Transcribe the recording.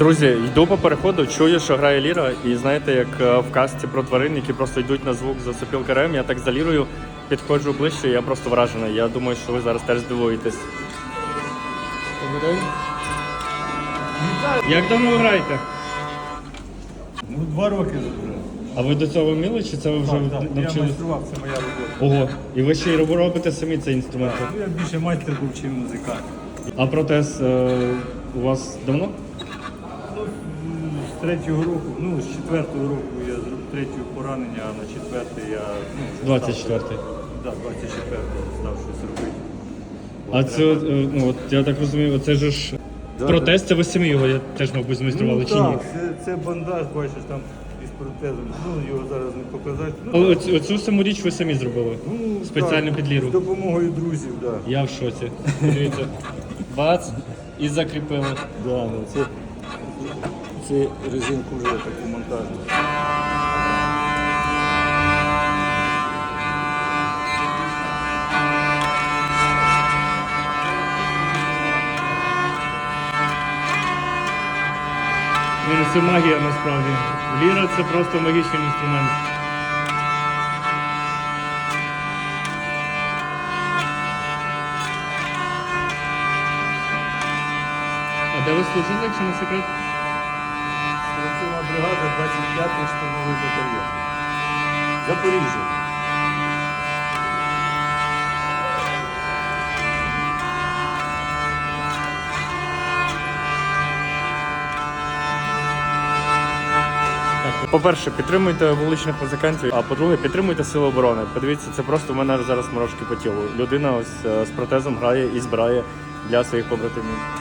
Друзі, йду по переходу, чую, що грає ліра, і знаєте, як е, в касті про тварин, які просто йдуть на звук за сопілкарем, я так за лірою підходжу ближче, і я просто вражений. Я думаю, що ви зараз теж здивуєтесь. Як давно ви граєте? Ну, два роки вже. А ви до цього вміли, чи це ви вже Так, так, я навчились? майстрував, це моя робота. Ого, і ви ще й роб- робите самі цей інструмент. Ну, я більше майстер був, чим музикант. А протез е, у вас давно? З третього року, ну, з четвертого року я зробив третє поранення, а на четверте я... Ну, 24-й. Так, 24-го став щось робити. А це, от, е, ну, от, я так розумію, це ж ж Да, протез, це ви самі його я теж, мабуть, змайстрували ну, чи ні? так, це, це бандаж, бачиш, там із протезом. Ну, його зараз не показати. Ну, Але так. оцю, оцю саму річ ви самі зробили. Ну, спеціально так, під ліру. З допомогою друзів, так. Да. Я в шоці. Дивіться. Бац, і закріпили. Да, ну, це, це резинку вже таку монтажну. Ну, це магія насправді. Ліра це просто магічний інструмент. А де ви служили, якщо не секрет? Оперативна бригада 25-й штурмовий батальйон. Запоріжжя. По-перше, підтримуйте вуличних музикантів, а по-друге, підтримуйте сили оборони. Подивіться, це просто в мене зараз морожки по тілу. Людина ось е, з протезом грає і збирає для своїх побратимів.